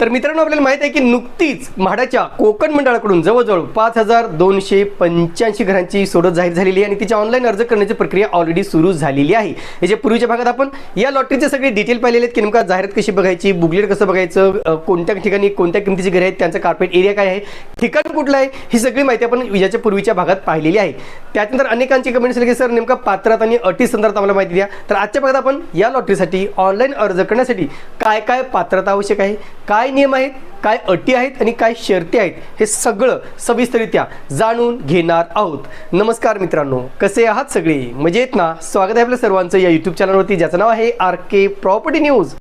तर मित्रांनो आपल्याला माहीत आहे की नुकतीच म्हाडाच्या कोकण मंडळाकडून जवळजवळ पाच हजार दोनशे पंच्याऐंशी घरांची सोडत जाहीर झालेली आहे आणि तिची ऑनलाईन अर्ज करण्याची प्रक्रिया ऑलरेडी सुरू झालेली आहे. याच्या पूर्वीच्या भागात आपण या लॉटरीचे सगळे डिटेल पाहिलेले आहेत की नेमका जाहिरात कशी बघायची बुकलेट कसं बघायचं कोणत्या ठिकाणी कोणत्या किमतीची घरे आहेत त्यांचं कार्पेट एरिया काय आहे ठिकाण कुठलं आहे ही सगळी माहिती आपण याच्या पूर्वीच्या भागात पाहिलेली आहे. त्यानंतर अनेकांची कमेंट्स आली की सर नेमका पात्रात आणि अटी संदर्भात आम्हाला माहिती द्या. तर आजच्या भागात आपण या लॉटरीसाठी ऑनलाईन अर्ज करण्यासाठी काय काय पात्रता आवश्यक आहे काय नियम आहेत काय अटी आहेत आणि काय शर्ती आहेत हे सगळं सविस्तरित्या जाणून घेणार आहोत. नमस्कार मित्रांनो कसे आहात सगळे? मजेत ना? स्वागत आहे आपल्या सर्वांचं या युट्यूब चॅनलवरती ज्याचं नाव आहे आर के प्रॉपर्टी न्यूज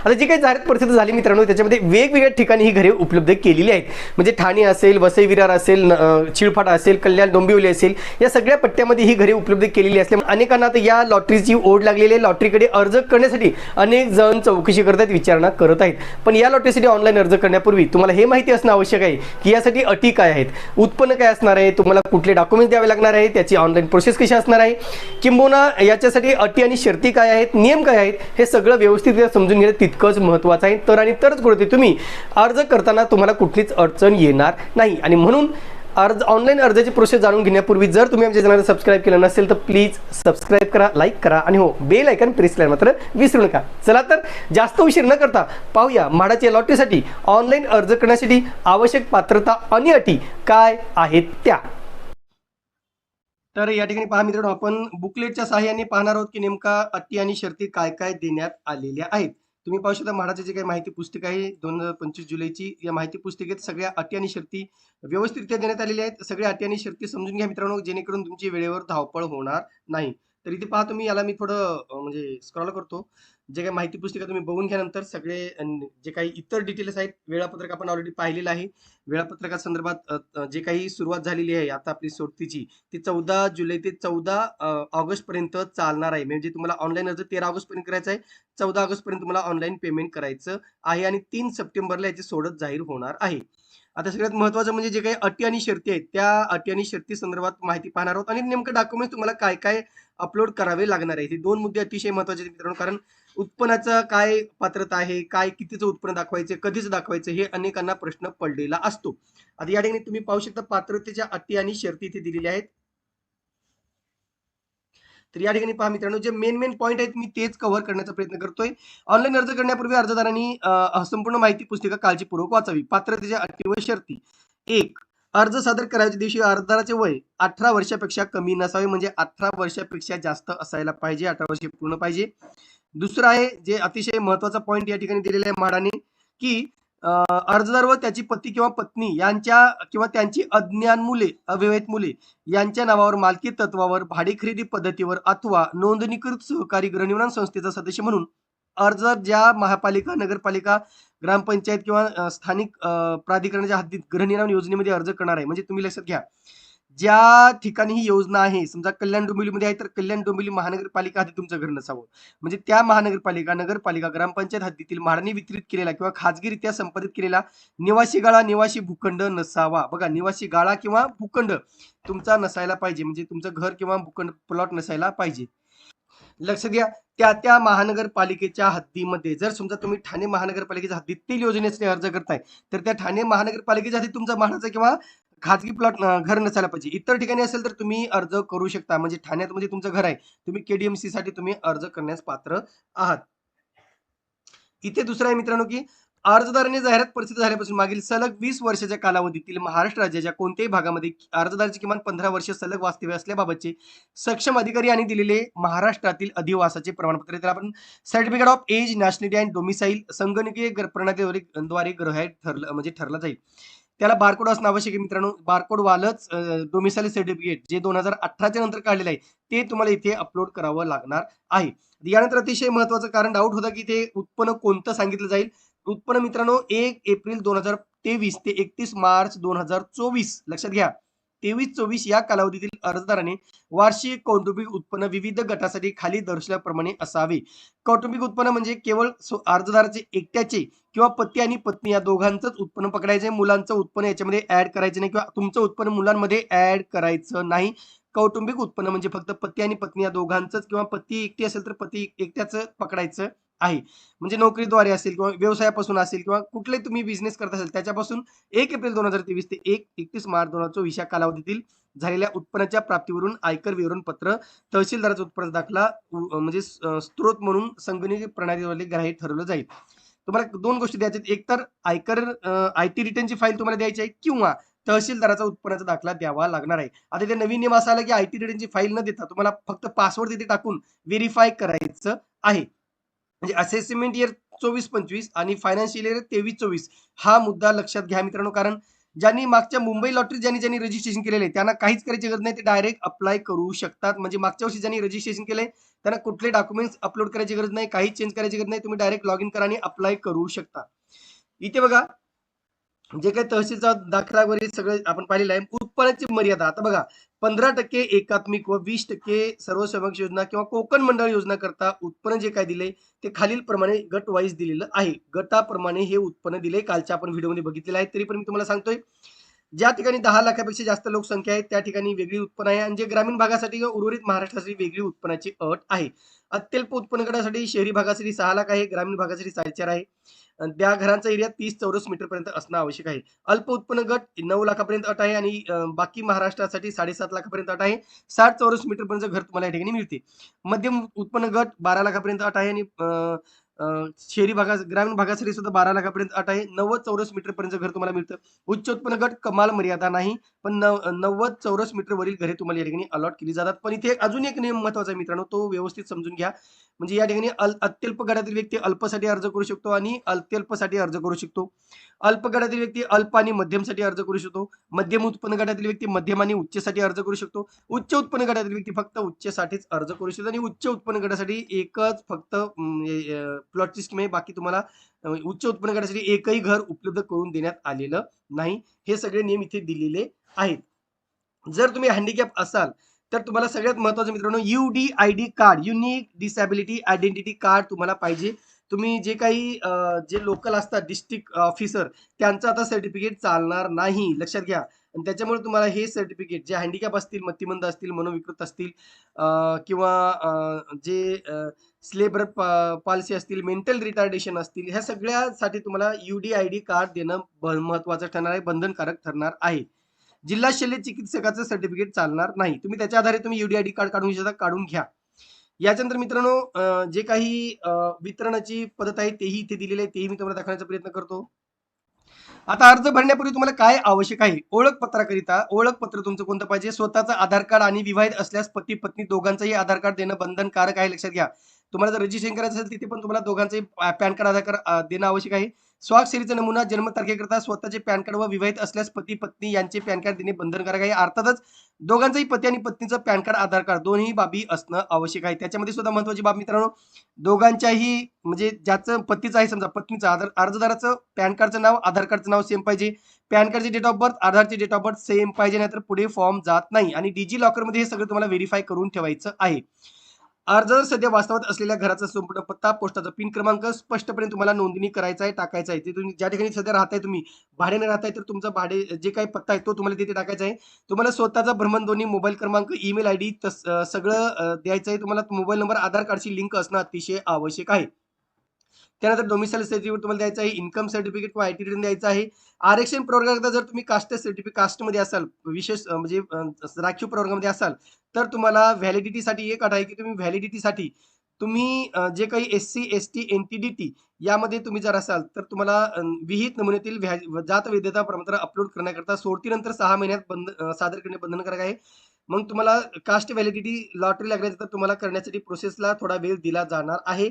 आता जी काही जाहीर परिस्थिती झाली मित्रांनो त्याच्यामध्ये वेगवेगळ्या ठिकाणी ही घरे उपलब्ध केलेली आहेत. म्हणजे ठाणे असेल वसई विरार असेल न- चिळफाटा असेल कल्याण डोंबिवली असेल या सगळ्या पट्ट्यामध्ये ही घरे उपलब्ध केलेली असल्यामुळे अनेकांना आता या लॉटरीची ओढ लागलेली आहे. लॉटरीकडे अर्ज करण्यासाठी अनेक जण चौकशी करत आहेत विचारणा करत आहेत. पण या लॉटरीसाठी ऑनलाईन अर्ज करण्यापूर्वी तुम्हाला हे माहिती असणं आवश्यक आहे की यासाठी अटी काय आहेत? उत्पन्न काय असणार आहे? तुम्हाला कुठले डॉक्युमेंट्स द्यावे लागणार आहे त्याची ऑनलाईन प्रोसेस कशी असणार आहे? किंबहुना याच्यासाठी अटी आणि शर्ती काय आहेत? नियम काय आहेत? हे सगळं व्यवस्थित समजून घेण्यात तितकंच महत्त्वाचं आहे. तर आणि तरच कुठे तुम्ही अर्ज करताना तुम्हाला कुठलीच अडचण येणार नाही. आणि म्हणून अर्ज ऑनलाईन अर्जाची प्रोसेस जाणून घेण्यापूर्वी जर तुम्ही आमच्या चॅनलला सबस्क्राईब केलं नसेल तर प्लीज सबस्क्राईब करा लाईक करा आणि हो बेल ऐकन प्रेस करायला मात्र विसरू नका. चला तर जास्त उशीर न करता पाहूया म्हाडाच्या लॉटरीसाठी ऑनलाईन अर्ज करण्यासाठी आवश्यक पात्रता आणि अटी काय आहेत त्या. तर या ठिकाणी पहा मित्रांनो आपण बुकलेटच्या सहाय्याने पाहणार आहोत की नेमका अटी आणि शर्ती काय काय देण्यात आलेल्या आहेत. तुम्ही पाहू शकता म्हाडाची जी काही माहिती पुस्तिका आहे दोन हजार पंचवीस जुलैची या माहिती पुस्तिकेत सगळ्या अटी आणि शर्ती व्यवस्थितरित्या देण्यात आलेल्या आहेत. सगळ्या अटी आणि शर्ती समजून घ्या मित्रांनो जेणेकरून तुमची वेळेवर धावपळ होणार नाही. तर इथे पहा तुम्ही याला मी थोडं म्हणजे स्क्रॉल करतो. जे काही माहिती पुस्तिका तुम्ही बघून घ्यानंतर सगळे जे काही इतर डिटेल्स आहेत वेळापत्रक आपण ऑलरेडी पाहिलेलं आहे. वेळापत्रका संदर्भात जे काही सुरुवात झालेली आहे आता आपली सोडतीची ती चौदा जुलै ते चौदा ऑगस्ट पर्यंत चालणार आहे. म्हणजे तुम्हाला ऑनलाईन अर्ज तेरा ऑगस्ट पर्यंत करायचा आहे चौदा ऑगस्ट पर्यंत तुम्हाला ऑनलाईन पेमेंट करायचं आहे आणि तीन सप्टेंबरला याची सोडत जाहीर होणार आहे. आता सगळ्यात महत्वाचं म्हणजे जे काही अटी आणि शर्ती आहेत त्या अटी आणि शर्ती संदर्भात माहिती पाहणार आहोत आणि नेमकं डॉक्युमेंट तुम्हाला काय काय अपलोड करावे लागणार आहे. हे दोन मुद्दे अतिशय महत्त्वाचे मित्रांनो. कारण उत्पन्नाचं काय पात्रता आहे? काय कितीचं उत्पन्न दाखवायचं? कधीच दाखवायचं? हे अनेकांना प्रश्न पडलेला असतो. आता या ठिकाणी तुम्ही पाहू शकता पात्रतेच्या अटी आणि शर्ती इथे दिलेल्या आहेत. तर या ठिकाणी पहा मित्रांनो जे मेन मेन पॉईंट आहेत मी तेच कव्हर करण्याचा प्रयत्न करतोय. ऑनलाईन अर्ज करण्यापूर्वी अर्जदारांनी संपूर्ण माहिती पुस्तिका काळजीपूर्वक वाचावी. पात्रतेच्या अटी व शर्ती. एक अर्ज सादर करायच्या दिवशी अर्जदाराचे वय अठरा वर्षापेक्षा कमी नसावे म्हणजे अठरा वर्षापेक्षा जास्त असायला पाहिजे अठरा वर्षे पूर्ण पाहिजे. दुसरं आहे जे अतिशय महत्त्वाचा पॉईंट या ठिकाणी दिलेला आहे म्हाडाने की अर्जदार व त्याची पती किंवा पत्नी यांच्या किंवा त्यांची अज्ञान मुले अविवाहित मुले यांच्या नावावर मालकी तत्वावर भाडे खरेदी पद्धतीवर अथवा नोंदणीकृत सहकारी गृहनिर्माण संस्थेचा सदस्य म्हणून अर्जदार ज्या महापालिका नगरपालिका ग्रामपंचायत किंवा स्थानिक प्राधिकरणाच्या हद्दीत गृहनिर्माण योजनेमध्ये अर्ज करणार आहे. म्हणजे तुम्ही लक्षात घ्या. ज्या ठिकाणी ही योजना आहे समजा कल्याण डोंबिवलीमध्ये आहे तर कल्याण डोंबिवली महानगरपालिका हद्दीत तुमचं घर नसावं. म्हणजे त्या महानगरपालिका नगरपालिका ग्रामपंचायत हद्दीतील म्हाडाने वितरित केलेला किंवा खाजगीरित्या संपादित केलेला निवासी गाळा निवासी भूखंड नसावा. बघा निवासी गाळा किंवा भूखंड तुमचा नसायला पाहिजे. म्हणजे तुमचं घर किंवा भूखंड प्लॉट नसायला पाहिजे. लक्ष द्या त्या त्या महानगरपालिकेच्या हद्दीमध्ये जर समजा तुम्ही ठाणे महानगरपालिकेच्या हद्दीतील योजनेसाठी अर्ज करताय तर त्या ठाणे महानगरपालिकेच्या हद्दीत तुमचा म्हाडाचा किंवा खाजगी प्लॉट घर नसायला पाहिजे. इतर ठिकाणी असेल तर तुम्ही अर्ज करू शकता. म्हणजे ठाण्यात म्हणजे तुमचं घर आहे तुम्ही केडीएमसी साठी तुम्ही अर्ज करण्यास पात्र आहात. इथे दुसरं आहे मित्रांनो की अर्जदाराने जाहिरात प्रसिद्ध झाल्यापासून मागील सलग वीस वर्षाच्या कालावधीतील महाराष्ट्र राज्याच्या कोणत्याही भागामध्ये अर्जदाराचे किमान पंधरा वर्ष सलग वास्तव्य असल्याबाबतचे सक्षम अधिकारी यांनी दिलेले महाराष्ट्रातील अधिवासाचे प्रमाणपत्र. त्याला आपण certificate of age nationality and domicile संगणकीय प्रणालीद्वारे द्वारे ग्रह ठरलं म्हणजे ठरलं जाईल. त्याला बारकोड असणं आवश्यक आहे मित्रांनो. बारकोड वालच डोमिसाईल सर्टिफिकेट जे दोन हजार अठराच्या नंतर काढलेलं आहे ते तुम्हाला इथे अपलोड करावं लागणार आहे. यानंतर अतिशय महत्वाचं कारण डाऊट होता की ते उत्पन्न कोणतं सांगितलं जाईल? उत्पन्न मित्रांनो एक एप्रिल दोन हजार तेवीस ते एकतीस मार्च दोन हजार चोवीस. लक्षात घ्या. तेवीस चोवीस या कालावधीतील अर्जदाराने वार्षिक कौटुंबिक उत्पन्न विविध गटासाठी खाली दर्शवल्याप्रमाणे असावे. कौटुंबिक उत्पन्न म्हणजे केवळ अर्जदाराचे एकट्याचे किंवा पती आणि पत्नी या दोघांचंच उत्पन्न पकडायचे. मुलांचं उत्पन्न याच्यामध्ये ऍड करायचं नाही किंवा तुमचं उत्पन्न मुलांमध्ये ऍड करायचं नाही. कौटुंबिक उत्पन्न म्हणजे फक्त पती आणि पत्नी या दोघांचंच किंवा पती एकटी असेल तर पती एकट्याचं पकडायचं. आहे. म्हणजे नोकरीद्वारे असेल किंवा व्यवसायापासून असेल किंवा कुठलाही तुम्ही बिझनेस करत असेल त्याच्यापासून एक एप्रिल दोन हजार तेवीस ते एक एकतीस मार्च दोन हजार चोवीस या कालावधीतील झालेल्या उत्पन्नाच्या प्राप्तीवरून आयकर विवरणपत्र तहसीलदाराचा उत्पन्न दाखला म्हणजे स्त्रोत म्हणून संगणकीय प्रणालीद्वारे ग्राह्य ठरवलं जाईल. तुम्हाला दोन गोष्टी द्यायच्या एक तर आयकर आय टी रिटर्नची फाईल तुम्हाला द्यायची आहे किंवा तहसीलदाराचा उत्पन्नाचा दाखला द्यावा लागणार आहे. आता ते नवीन नियम असा आला की आय टी रिटर्नची फाईल न देता तुम्हाला फक्त पासवर्ड तिथे टाकून व्हेरीफाय करायचं आहे. म्हणजे असेसमेंट इयर चोवीस पंचवीस आणि फायनान्शियल इयर तेवीस चोवीस हा मुद्दा लक्षात घ्या मित्रांनो. कारण ज्यांनी मागच्या मुंबई लॉटरी ज्यांनी ज्यांनी रजिस्ट्रेशन केलेले त्यांना काहीच करायची गरज नाही. ते डायरेक्ट अप्लाय करू शकतात. म्हणजे मागच्या वर्षी ज्यांनी रजिस्ट्रेशन केले त्यांना कुठले डॉक्युमेंट्स अपलोड करायची गरज नाही. काही चेंज करायची गरज नाही. तुम्ही डायरेक्ट लॉग इन करा आणि अप्लाय करू शकता. इथे बघा जे काही तहसीलचा दाखला वगैरे सगळं आपण पाहिलेलं आहे उत्पन्नाची मर्यादा. आता बघा पंधरा टक्के एकात्मिक व वीस टक्के सर्वसमावेश योजना किंवा कोकण मंडळ योजना करता उत्पन्न जे काय दिले ते खालील प्रमाणे गट वाईज दिलेलं आहे. गटाप्रमाणे हे उत्पन्न दिले कालच्या आपण व्हिडिओमध्ये बघितलेलं आहे. तरी पण मी तुम्हाला सांगतोय ज्या ठिकाणी दहा लाखापेक्षा जास्त लोकसंख्या आहे त्या ठिकाणी वेगळी उत्पन्न आहे आणि जे ग्रामीण भागासाठी किंवा उर्वरित महाराष्ट्रासाठी वेगळी उत्पन्नाची अट आहे. अत्यल्प उत्पन्न गटासाठी शहरी भागासाठी सहा लाख आहे ग्रामीण भागासाठी साडेचार आहे. त्या घरांचा एरिया तीस चौरस मीटर पर्यंत असणं आवश्यक आहे. अल्प उत्पन्न गट नऊ लाखापर्यंत अट आहे आणि बाकी महाराष्ट्रासाठी साडेसात लाखापर्यंत अट आहे. साठ चौरस मीटर पर्यंत घर तुम्हाला या ठिकाणी मिळते मध्यम उत्पन्न गट बारा लाखापर्यंत अट आहे आणि अं, शहरी भागात ग्रामीण भागासाठी सुद्धा बारा लाखापर्यंत अट आहे. नव्वद चौरस मीटर पर्यंत घर तुम्हाला मिळतं. उच्च उत्पन्न गट कमाल मर्यादा नाही पण नव्वद चौरस मीटर वरील घरे तुम्हाला या ठिकाणी अलॉट केली जातात. पण इथे अजून एक नियम महत्त्वाचा आहे मित्रांनो तो व्यवस्थित समजून घ्या. म्हणजे या ठिकाणी अत्यल्प गटातील व्यक्ती अल्पसाठी अर्ज करू शकतो आणि अत्यल्पसाठी अर्ज करू शकतो. अल्प गटातील व्यक्ती अल्प आणि मध्यमसाठी अर्ज करू शकतो. मध्यम उत्पन्न गटातील व्यक्ती मध्यम आणि उच्चसाठी अर्ज करू शकतो. उच्च उत्पन्न गटातील व्यक्ती फक्त उच्चसाठीच अर्ज करू शकतो आणि उच्च उत्पन्न गटासाठी एकच फक्त प्लॉटची स्कीम आहे. बाकी तुम्हाला उच्च उत्पन्न करण्यासाठी एकही घर उपलब्ध करून देण्यात आलेलं नाही. हे सगळे नियम इथे दिलेले आहेत. जर तुम्ही हँडिकॅप असाल तर तुम्हाला सगळ्यात महत्वाचं मित्रांनो U D I D card unique disability identity card तुम्हाला पाहिजे. तुम्ही जे काही जे लोकल असतात डिस्ट्रिक्ट ऑफिसर त्यांचं आता सर्टिफिकेट चालणार नाही. लक्षात घ्या. आणि त्याच्यामुळे तुम्हाला हे सर्टिफिकेट जे हँडिकॅप असतील मतिमंद असतील मनोविकृत असतील किंवा जे जे स्लेबर पॉलिसी असतील मेंटल रिटार्डेशन असतील ह्या सगळ्यासाठी तुम्हाला U D I D card देणं महत्वाचं ठरणार आहे बंधनकारक ठरणार आहे. जिल्हा शल्य चिकित्सकाचं सर्टिफिकेट चालणार नाही. तुम्ही त्याच्या आधारे तुम्ही युडीआयडी कार्ड काढून शकता काढून घ्या. याच्यानंतर मित्रांनो जे काही वितरणाची पद्धत आहे तेही इथे दिलेले आहे तेही मी तुम्हाला दाखवण्याचा प्रयत्न करतो. आता अर्ज भरण्यापूर्वी तुम्हाला काय आवश्यक आहे? ओळखपत्राकरिता ओळखपत्र तुमचं कोणतं पाहिजे? स्वतःचं आधार कार्ड आणि विवाहित असल्यास पती पत्नी दोघांचंही आधार कार्ड देणं बंधनकारक आहे लक्षात घ्या. तुम्हाला जर रजिस्ट्रेशन करायचं असेल तिथे पण तुम्हाला दोघांचे पॅन कार्ड आधार कार्ड देणं आवश्यक आहे. स्वाक्षरीचा नमुना जन्मतारखेकरता स्वतःचे पॅन कार्ड व विवाहित असल्यास पती पत्नी यांचे पॅन कार्ड देणे बंधनकारक आहे. अर्थातच दोघांचाही पती आणि पत्नीचं पॅन कार्ड आधार कार्ड दोन्ही बाबी असणं आवश्यक आहे. त्याच्यामध्ये सुद्धा महत्वाची बाब मित्रांनो दोघांच्याही म्हणजे ज्याचं पतीचं आहे समजा पत्नीचं आधार अर्जदाराचं पॅन कार्डचं नाव आधार कार्डचं नाव सेम पाहिजे. पॅन कार्डची डेट ऑफ बर्थ आधारची डेट ऑफ बर्थ सेम पाहिजे नाहीतर पुढे फॉर्म जात नाही. आणि डिजी लॉकरमध्ये हे सगळं तुम्हाला व्हेरीफाय करून ठेवायचं आहे. अर्जदार सध्या वास्तवात असलेल्या घराचा संपूर्ण पत्ता पोस्टाचा पिन क्रमांक स्पष्टपणे तुम्हाला नोंदणी करायचा आहे टाकायचा आहे. ते तुम्ही ज्या ठिकाणी सध्या राहताय तुम्ही भाड्याने राहताय तर तुमचा भाडे जे काही पत्ता आहे तो तुम्हाला तिथे टाकायचा आहे. तुम्हाला स्वतःचा भ्रमणध्वनी मोबाईल क्रमांक ईमेल आय डी सगळं द्यायचं आहे. तुम्हाला मोबाईल नंबर आधार कार्डशी लिंक असणं अतिशय आवश्यक आहे. त्यानंतर डोमिसाईल सर्टिफिकेट तुम्हाला द्यायचं आहे इन्कम सर्टिफिकेट किंवा आयटी रिटर्न द्यायचं आहे आरक्षण प्रवर्गाकरता जर तुम्ही कास्ट सर्टिफिकेट कास्टमध्ये असाल विशेष म्हणजे राखीव प्रवर्गामध्ये असाल तर तुम्हाला व्हॅलिडिटीसाठी एक अट आहे की तुम्ही व्हॅलिडिटीसाठी तुम्ही जे काही S C S T N T D T यामध्ये तुम्ही जर असाल तर तुम्हाला विहित नमुन्यातील जात वैधता प्रमाणपत्र अपलोड करण्याकरता सोडतीनंतर सहा महिन्यात बंद सादर करणे बंधनकारक आहे. मग तुम्हाला कास्ट व्हॅलिडिटी लॉटरी लागल्यानंतर तुम्हाला करण्यासाठी प्रोसेसला थोडा वेळ दिला जाणार आहे.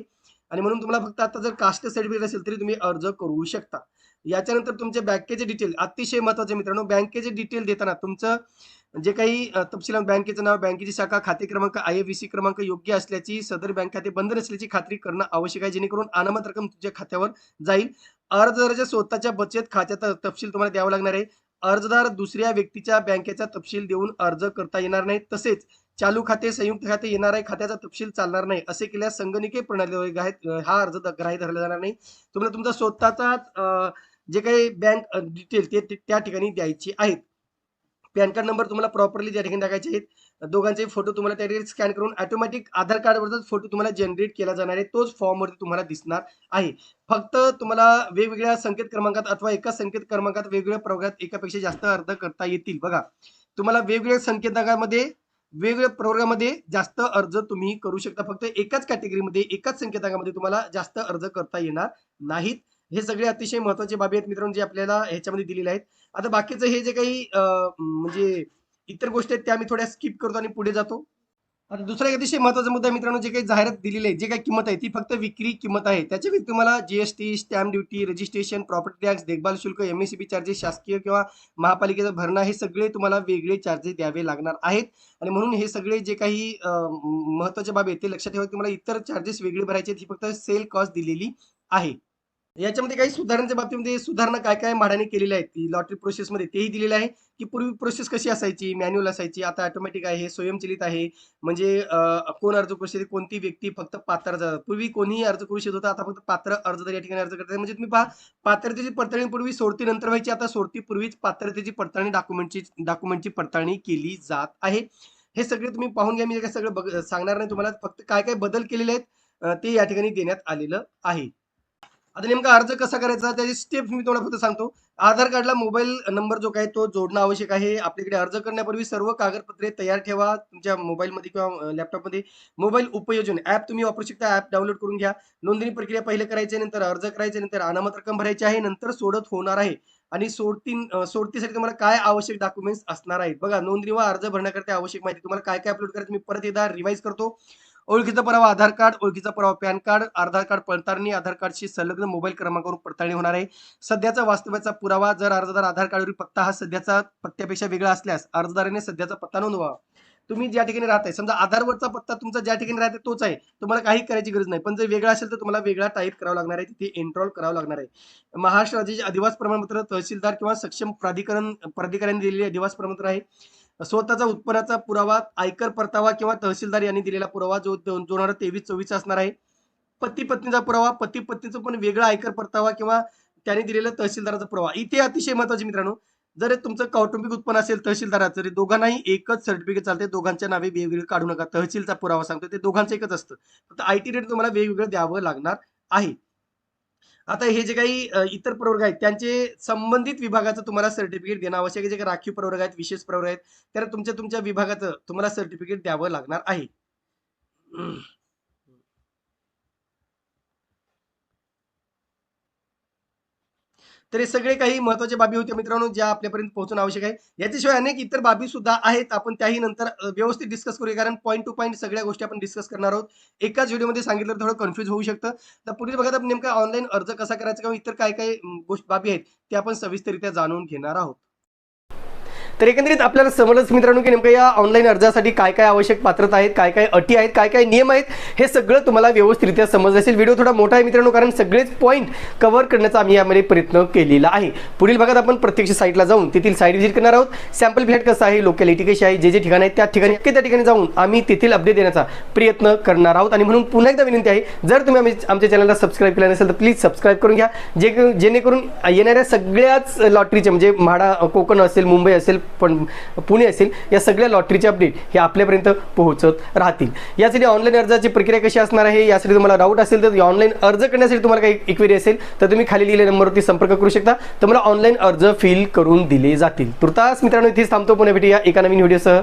आणि म्हणून तुम्हाला फक्त आता जर कास्ट सर्टिफिकेट असेल तरी तुम्ही अर्ज करू शकता. याच्यानंतर तुमचे बँकेचे डिटेल अतिशय महत्त्वाचे मित्रांनो बँकेचे डिटेल देताना तुमचं जे काही तपशील बँकेचं नाव बँकेची शाखा खाते क्रमांक आय एफ सी क्रमांक योग्य असल्याची सदर बँक खाते बंद नसल्याची खात्री करणं आवश्यक आहे जेणेकरून अनामत रक्कम तुमच्या खात्यावर जाईल. अर्जदाराच्या स्वतःच्या बचत खात्याचा तपशील तुम्हाला द्यावा लागणार आहे. अर्जदार दुसऱ्या व्यक्तीच्या बँकेचा तपशील देऊन अर्ज करता येणार नाही. तसेच चालू खाते संयुक्त खाते येणार आहे खात्याचा तपशील चालणार नाही. असे केल्यास संगणकीय प्रणाली हा अर्ज ग्राह्य धरला जाणार नाही. तुम्हाला तुमचा स्वतःचा जे काही बँक डिटेल ते त्या ठिकाणी द्यायची आहेत. पॅन कार्ड नंबर तुम्हाला प्रॉपरली त्या ठिकाणी टाकायचे आहेत. दोघांचे फोटो तुम्हाला त्या ठिकाणी स्कॅन करून ऑटोमॅटिक आधार कार्डवरचाच फोटो तुम्हाला जनरेट केला जाणार आहे. तोच फॉर्मवरती तुम्हाला दिसणार आहे. फक्त तुम्हाला वेगवेगळ्या संकेत क्रमांकात अथवा एकाच संकेत क्रमांकात वेगवेगळ्या प्रवर्गात एकापेक्षा जास्त अर्ज करता येतील. बघा तुम्हाला वेगवेगळ्या संकेतांकामध्ये वेगवेगळ्या प्रवर्गामध्ये जास्त अर्ज तुम्ही करू शकता. फक्त एकाच कॅटेगरीमध्ये एकाच संकेतांकामध्ये तुम्हाला जास्त अर्ज करता येणार नाहीत. हे सगळे अतिशय महत्त्वाचे बाबी आहेत मित्रांनो जे आपल्याला ह्याच्यामध्ये दिलेले आहेत. आता बाकीचं हे जे काही म्हणजे इतर गोष्टी आहेत त्या मी थोड्या स्किप करतो आणि पुढे जातो. आता दुसरा एक अतिशय महत्त्वाचा मुद्दा मित्रांनो जे काही जाहिरात दिलेली आहे जे काही किंमत आहे ती फक्त विक्री किंमत आहे. त्याच्या व्यतिरिक्त तुम्हाला GST stamp duty registration property tax देखभाल शुल्क एमएससीबी चार्जेस शासकीय किंवा महापालिकेचं भरणं हे सगळे तुम्हाला वेगळे चार्जेस द्यावे लागणार आहेत. आणि म्हणून हे सगळे जे काही महत्त्वाच्या महत्त्वाच्या बाबी आहेत ते लक्षात ठेवा की तुम्हाला इतर चार्जेस वेगळे भरायचे आहेत ही फक्त सेल कॉस्ट दिलेली आहे. याच्यामध्ये काही सुधारणांच्या बाबतीमध्ये सुधारणा काय काय म्हाडाने केलेल्या आहेत? ती लॉटरी प्रोसेसमध्ये तेही दिलेलं आहे. की पूर्वी प्रोसेस कशी असायची? मॅन्युअल असायची. आता ऑटोमॅटिक आहे स्वयंचलित आहे. म्हणजे कोण अर्ज करू शकते? कोणती व्यक्ती फक्त पात्र जा- पूर्वी कोणीही अर्ज करू शकत होता. आता फक्त पात्र अर्जदार या ठिकाणी अर्ज करतात. म्हणजे तुम्ही पहा पात्रतेची पडताळणी पूर्वी सोडती नंतर व्हायची. आता सोडती पूर्वीच पात्रतेची पडताळणी डॉक्युमेंटची डॉक्युमेंटची पडताळणी केली जात आहे. हे सगळे तुम्ही पाहून घ्या. मी काय सगळं बघ सांगणार नाही तुम्हाला. फक्त काय काय बदल केलेले आहेत ते या ठिकाणी देण्यात आलेलं आहे. आता नेमका अर्ज कसा करायचा? त्याचे स्टेप्स मी तुम्हाला फक्त सांगतो. आधार कार्डला मोबाईल नंबर जो काय तो जोडणं आवश्यक आहे. आपल्याकडे अर्ज करण्यापूर्वी सर्व कागदपत्रे तयार ठेवा तुमच्या मोबाईलमध्ये किंवा लॅपटॉपमध्ये मोबाईल उपयोजन ऍप तुम्ही वापरू शकता. ऍप डाउनलोड करून घ्या. नोंदणी प्रक्रिया पहिले करायची नंतर अर्ज करायचे नंतर अनामत रक्कम भरायची आहे नंतर सोडत होणार आहे. आणि सोडती सोडतीसाठी तुम्हाला काय आवश्यक डॉक्युमेंट्स असणार आहेत? बघा नोंदणी व अर्ज भरण्याकरता आवश्यक माहिती. तुम्हाला काय काय अपलोड करायचं मी परत एकदा रिवाईज करतो. ओळखीचा पुरावा आधार कार्ड ओळखीचा पुरावा पॅन कार्ड आधार कार्ड पडताळणी आधार कार्डशी संलग्न मोबाईल क्रमांकावरून पडताळणी होणार आहे. सध्याचा वास्तव्याचा पुरावा जर अर्जदार आधार कार्डवरील पत्ता हा सध्याचा पत्त्यापेक्षा वेगळा असल्यास अर्जदाराने सध्याचा पत्ता नोंदवावा तुम्ही ज्या ठिकाणी राहताय समजा आधारवरचा पत्ता तुमचा ज्या ठिकाणी राहते तोच आहे. तुम्हाला काही करायची गरज नाही. पण जर वेगळा असेल तर तुम्हाला वेगळा टाईप करावा लागणार आहे. तिथे एनरोल करावं लागणार आहे. महाराष्ट्र राज्याचे अधिवास प्रमाणपत्र तहसीलदार किंवा सक्षम प्राधिकरण प्राधिकाऱ्यांनी दिलेले अधिवास प्रमाणपत्र आहे. स्वतःचा उत्पन्नाचा पुरावा आयकर परतावा किंवा तहसीलदार यांनी दिलेला पुरावा जो दोन दोन हजार तेवीस चोवीस असणार आहे. पती पत्नीचा पुरावा पती पत्नीचा पण वेगळा आयकर परतावा किंवा त्याने दिलेला तहसीलदाराचा पुरावा. इथे अतिशय महत्त्वाचे मित्रांनो जर तुमचं कौटुंबिक उत्पन्न असेल तहसीलदाराचं तरी दोघांनाही एकच सर्टिफिकेट चालते. दोघांच्या नावे वेगवेगळे काढू नका. तहसीलचा पुरावा सांगतो ते दोघांचं एकच असतं. फक्त आय टी रेट तुम्हाला वेगवेगळं द्यावं लागणार आहे. आता हे जे काही इतर प्रवर्ग आहेत त्यांचे संबंधित विभागाचं तुम्हाला सर्टिफिकेट देणं आवश्यक आहे. जे काही राखीव प्रवर्ग आहेत विशेष प्रवर्ग आहेत तर तुमच्या तुमच्या विभागाचं तुम्हाला सर्टिफिकेट द्यावं लागणार आहे. तर हे सगळे काही महत्त्वाच्या बाबी होत्या मित्रांनो ज्या आपल्यापर्यंत पोहोचणं आवश्यक आहे. याच्याशिवाय अनेक इतर बाबी सुद्धा आहेत. आपण त्याही नंतर व्यवस्थित डिस्कस करूया. कारण पॉईंट टू पॉईंट सगळ्या गोष्टी आपण डिस्कस करणार आहोत. एकाच व्हिडिओमध्ये सांगितलं तर थोडं कन्फ्युज होऊ शकतं. तर पुढील बघा आपण नेमका ऑनलाईन अर्ज कसा करायचा किंवा इतर काय काय गोष्ट बाबी आहेत ते आपण सविस्तरित्या जाणून घेणार आहोत. तर एकंदरीत आपल्याला समजलंच मित्रांनो की नेमकं या ऑनलाईन अर्जासाठी काय काय आवश्यक पात्रता आहेत काय काय अटी आहेत काय काय नियम आहेत हे सगळं तुम्हाला व्यवस्थितरित्या समजलं असेल. व्हिडिओ थोडा मोठा आहे मित्रांनो कारण सगळेच पॉईंट कव्हर करण्याचा आम्ही यामध्ये प्रयत्न केलेला आहे. पुढील भागात आपण प्रत्यक्ष साईटला जाऊन तेथील साईट व्हिजिट करणार आहोत. सॅम्पल फ्लॅट कसं आहे लोकॅलिटी कशी आहे जे जे ठिकाण आहेत त्या ठिकाणी त्या ठिकाणी जाऊन आम्ही तेथील अपडेट देण्याचा प्रयत्न करणार आहोत. आणि म्हणून पुन्हा एकदा विनंती आहे जर तुम्ही आम्ही आमच्या चॅनलला सबस्क्राईब केलं नसेल तर प्लीज सबस्क्राईब करून घ्या. जे जेणेकरून येणाऱ्या सगळ्याच लॉटरीचे म्हणजे म्हाडा कोकण असेल मुंबई असेल पण पुणे असेल या सगळ्या लॉटरीचे अपडेट हे आपल्यापर्यंत पोहोचत राहतील. यासाठी ऑनलाईन अर्जाची प्रक्रिया कशी असणार आहे यासाठी तुम्हाला डाऊट असेल तर ऑनलाईन अर्ज करण्यासाठी तुम्हाला काही इक्वेरी असेल तर तुम्ही खाली लिहिलेल्या नंबरवरती संपर्क करू शकता. तुम्हाला ऑनलाईन अर्ज फिल करून दिले जातील. तुर्तास मित्रांनो इथेच थांबतो पुणे भेटूया एका नवीन व्हिडिओसह